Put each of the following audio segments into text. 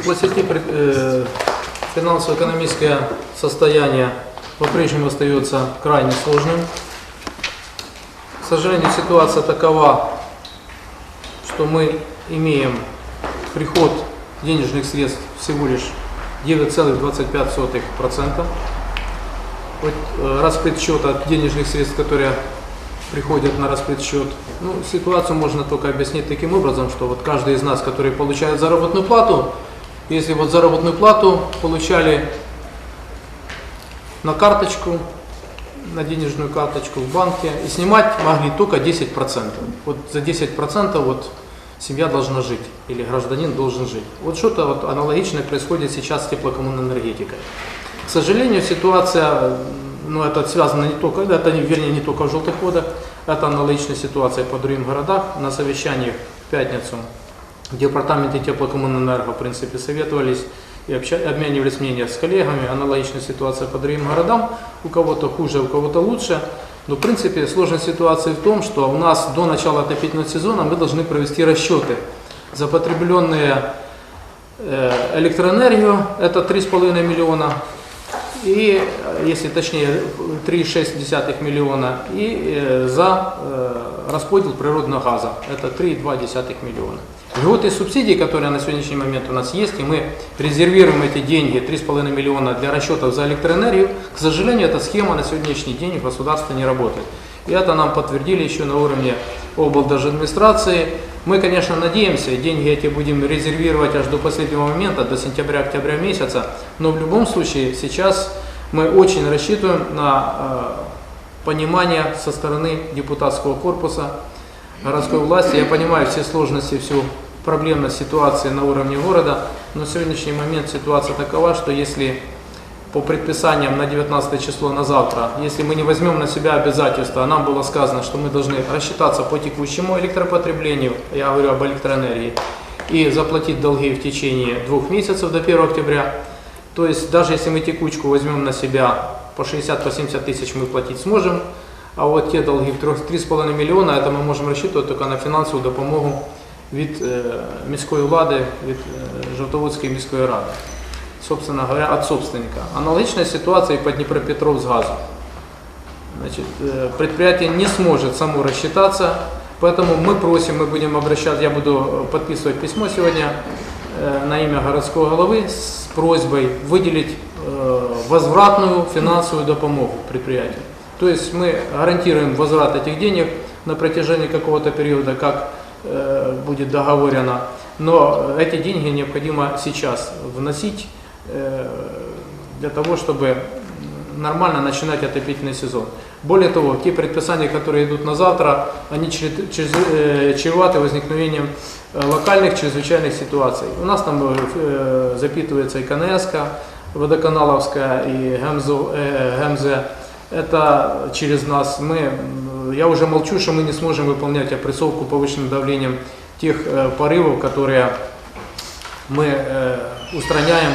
теплосети пред- э, финансово-экономическое состояние по-прежнему остается крайне сложным. К сожалению, ситуация такова, что мы имеем приход денежных средств всего лишь 9,25%. Вот э, распред счета денежных средств, которые приходят на распред счет. Ну, ситуацию можно только объяснить таким образом, что вот каждый из нас, который получает заработную плату, если вот заработную плату получали на карточку, на денежную карточку в банке, и снимать могли только 10%. Вот за 10% вот семья должна жить, или гражданин должен жить. Вот что-то вот аналогичное происходит сейчас с теплокоммунэнергетикой. К сожалению, ситуация, ну, это связано не только, это, не- вернее, не только в желтых водах, это аналогичная ситуация по другим городам. На совещаниях в пятницу в департаменте теплокоммунэнерго, в принципе, советовались и обменивались мнением с коллегами. Аналогичная ситуация по другим городам. У кого-то хуже, у кого-то лучше. Но, в принципе, сложность ситуации в том, что у нас до начала отопительного сезона мы должны провести расчеты за потребленные э, электроэнергию, это 3,5 миллиона, и, э, если точнее, 3,6 миллиона, и э, за э, расподел природного газа, это 3,2 миллиона. И субсидии, которые на сегодняшний момент у нас есть, и мы резервируем эти деньги, 3,5 миллиона для расчетов за электроэнергию, к сожалению, эта схема на сегодняшний день в государстве не работает. И это нам подтвердили еще на уровне администрации. Мы, конечно, надеемся, деньги эти будем резервировать аж до последнего момента, до сентября-октября месяца, но в любом случае сейчас мы очень рассчитываем на э, понимание со стороны депутатского корпуса городской власти. Я понимаю все сложности, всю проблемность ситуации на уровне города, но в сегодняшний момент ситуация такова, что если по предписаниям на 19 число на завтра, если мы не возьмем на себя обязательства, а нам было сказано, что мы должны рассчитаться по текущему электропотреблению, я говорю об электроэнергии, и заплатить долги в течение двух месяцев до 1 октября, то есть даже если мы текучку возьмем на себя по 60-70 по 70 тысяч мы платить сможем, а вот те долги в 3,5 мільйона, это мы можем рассчитывать только на фінансову допомогу від е, міської влади, від е, Жовтоводської міської ради. Собственно говоря, от собственника. Аналогичная ситуация и по Днепропетровсгазу. Значит, э, предприятие не сможет само рассчитаться, поэтому мы просим, мы будем обращаться, я буду э, подписывать письмо сегодня э, на имя городского головы с просьбой выделить возвратную финансовую допомогу предприятию. То есть мы гарантируем возврат этих денег на протяжении какого-то периода, как будет договорено, но эти деньги необходимо сейчас вносить для того, чтобы нормально начинать отопительный сезон. Более того, те предписания, которые идут на завтра, они э, чреваты возникновением э, локальных чрезвычайных ситуаций. У нас там э, запитывается и КНС, водоканаловская, и ГМЗ, э, ГМЗ. Это через нас. Мы, я уже молчу, что мы не сможем выполнять опрессовку повышенным давлением тех э, порывов, которые мы э, устраняем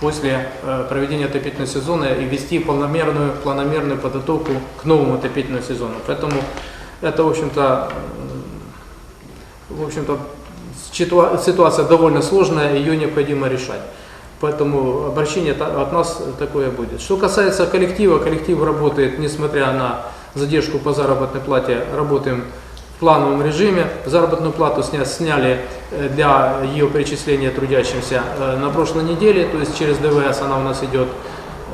после э, проведения отопительного сезона и вести полномерную, планомерную подготовку к новому отопительному сезону. Поэтому это, в общем-то, в общем-то, ситуа- ситуация довольно сложная, ее необходимо решать. Поэтому обращение от нас такое будет. Что касается коллектива, коллектив работает, несмотря на задержку по заработной плате, работаем в плановом режиме. Заработную плату сня- сняли э, для ее перечисления трудящимся э, на прошлой неделе, то есть через ДВС она у нас идет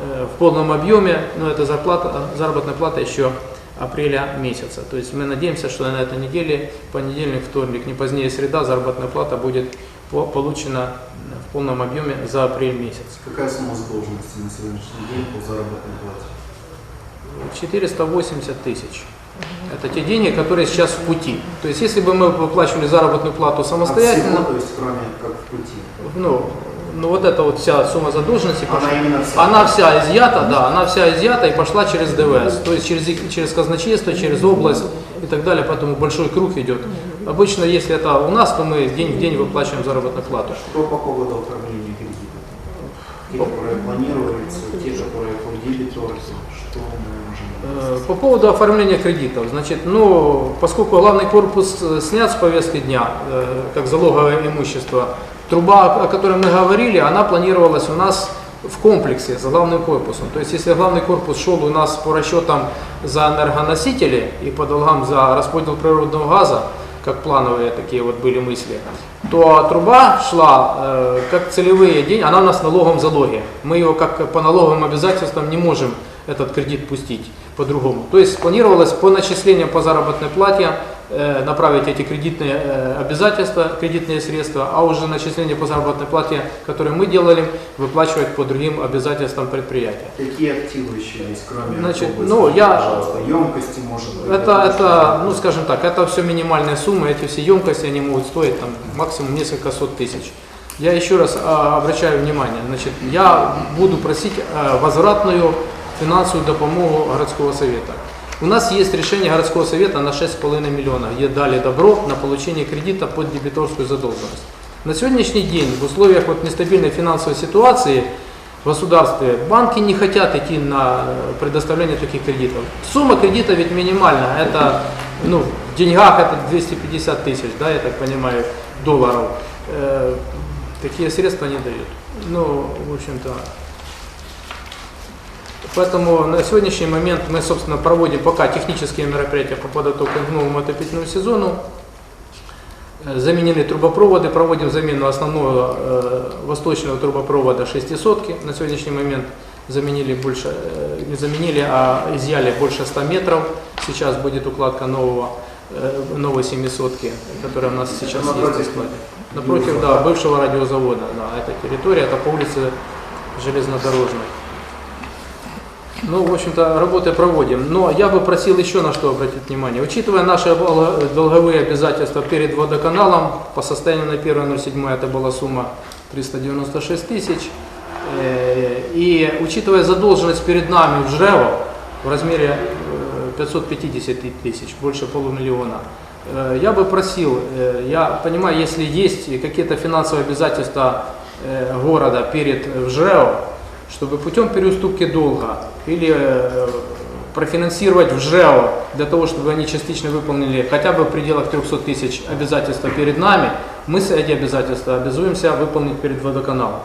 э, в полном объеме, но это зарплата, заработная плата еще апреля месяца. То есть мы надеемся, что на этой неделе, понедельник, вторник, не позднее среда, заработная плата будет по- получена в полном объеме за апрель месяц. Какая сумма задолженности на сегодняшний день по заработной плате? 480 тысяч. Это те деньги, которые сейчас в пути. То есть если бы мы выплачивали заработную плату От самостоятельно, всего, то есть кроме как в пути. ну, ну вот эта вот вся сумма задолженности пошла. Она именно вся. Она вся изъята, да, она вся изъята и пошла через ДВС, то есть через, через казначейство, через область и так далее, поэтому большой круг идет. Обычно, если это у нас, то мы день в день выплачиваем заработную плату. Что по поводу? Те, которые планируются, те, которые по дебету, что мы можем... Э, По поводу оформления кредитов, значит, ну, поскольку главный корпус э, снят с повестки дня, э, как залоговое имущество, труба, о которой мы говорили, она планировалась у нас в комплексе с главным корпусом. То есть, если главный корпус шел у нас по расчетам за энергоносители и по долгам за расподел природного газа, как плановые такие вот были мысли, то труба шла э, как целевые деньги, она у нас в налоговом залоге. Мы его как по налоговым обязательствам не можем этот кредит пустить по-другому. То есть планировалось по начислениям по заработной плате э, направить эти кредитные э, обязательства, кредитные средства, а уже начисления по заработной плате, которые мы делали, выплачивать по другим обязательствам предприятия. Какие активы еще есть, кроме Значит, области? ну, я- Пожалуйста, емкости, может быть. Это, это, ну скажем так, это все минимальные суммы, эти все емкости, они могут стоить там максимум несколько сот тысяч. Я еще раз а, обращаю внимание, значит, я буду просить а, возвратную финансовую допомогу городского совета. У нас есть решение городского совета на 6,5 миллиона, где дали добро на получение кредита под дебиторскую задолженность. На сегодняшний день в условиях вот нестабильной финансовой ситуации в государстве банки не хотят идти на э, предоставление таких кредитов. Сумма кредита ведь минимальная, это ну, в деньгах это 250 тысяч, да, я так понимаю, долларов. Э, такие средства не дают. Ну, в общем-то, Поэтому на сегодняшний момент мы, собственно, проводим пока технические мероприятия по подготовке к новому отопительному сезону. Э, Заменили трубопроводы, проводим замену основного э, восточного трубопровода шестисотки. На сегодняшний момент заменили больше, э, не заменили, а изъяли больше 100 метров. Сейчас будет укладка нового, э, новой семисотки, которая у нас сейчас есть на складе. Напротив, да, бывшего радиозавода, да, эта территория, это по улице железнодорожной. Ну, в общем-то, работы проводим. Но я бы просил еще на что обратить внимание. Учитывая наши долговые обязательства перед водоканалом, по состоянию на 1.07 это была сумма 396 тысяч. Э, И учитывая задолженность перед нами в ЖРЭВО в размере э, 550 тысяч, больше полумиллиона, э, я бы просил, э, я понимаю, если есть какие-то финансовые обязательства э, города перед э, ЖРЭО, чтобы путем переуступки долга или э, профинансировать в ЖЭО для того, чтобы они частично выполнили хотя бы в пределах 300 тысяч обязательства перед нами, мы с эти обязательства обязуемся выполнить перед водоканалом.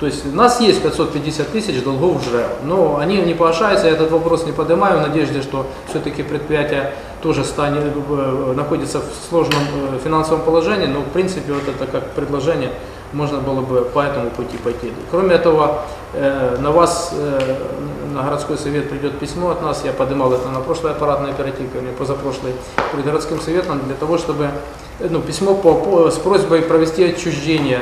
То есть у нас есть 550 тысяч долгов в ЖРЭО, но они не погашаются, я этот вопрос не поднимаю в надежде, что все-таки предприятие тоже станет, э, находится в сложном э, финансовом положении, но в принципе вот это как предложение можно было бы по этому пути пойти. Кроме этого, э, на вас, э, на городской совет придет письмо от нас, я поднимал это на прошлой аппаратной оперативке, или позапрошлой, перед городским советом, для того, чтобы, э, ну, письмо по, по- с просьбой провести отчуждение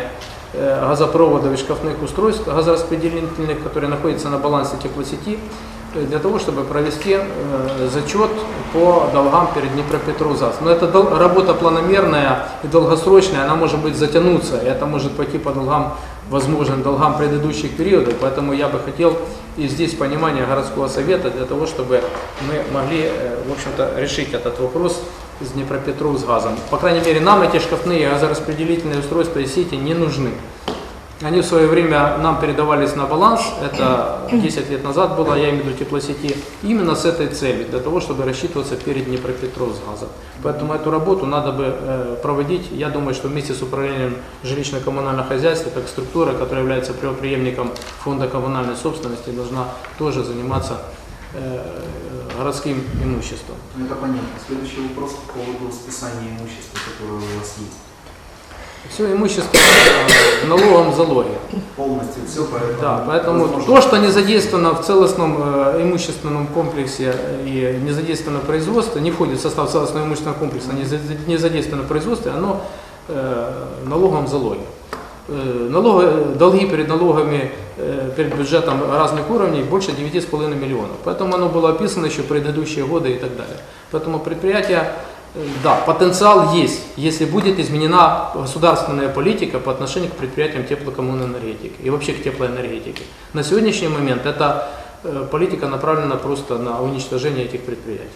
э, газопроводов и шкафных устройств газораспределительных, которые находятся на балансе теплосети, э, для того, чтобы провести э, зачет по долгам перед Днепропетровзас. Но это работа планомерная и долгосрочная, она может быть затянуться, и это может пойти по долгам, возможным долгам предыдущих периодов, поэтому я бы хотел и здесь понимание городского совета для того, чтобы мы могли, э, в общем-то, решить этот вопрос с Днепропетров с газом. По крайней мере, нам эти шкафные газораспределительные устройства и сети не нужны. Они в свое время нам передавались на баланс, это 10 лет назад было, я имею в виду теплосети, именно с этой целью, для того, чтобы рассчитываться перед Днепропетровск газом. Поэтому эту работу надо бы э, проводить, я думаю, что вместе с управлением жилищно-коммунального хозяйства, как структура, которая является правоприемником фонда коммунальной собственности, должна тоже заниматься э, городским имуществом. Ну, это понятно. Следующий вопрос по поводу списания имущества, которое у вас есть. Все имущество э, в налоговом залоге. Полностью все, поэтому... Да, поэтому возможно, то, что не задействовано в целостном э, имущественном комплексе э, и не задействовано в производстве, не входит в состав целостного имущественного комплекса, не, за- не задействовано в производстве, оно э, в налоговом залоге. Э, налоги- долги перед налогами, э, перед бюджетом разных уровней больше 9,5 миллионов. Поэтому оно было описано еще в предыдущие годы и так далее. Поэтому предприятие, э, да, потенциал есть, если будет изменена государственная политика по отношению к предприятиям теплокоммунной энергетики и вообще к теплоэнергетике. На сегодняшний момент эта э, политика направлена просто на уничтожение этих предприятий.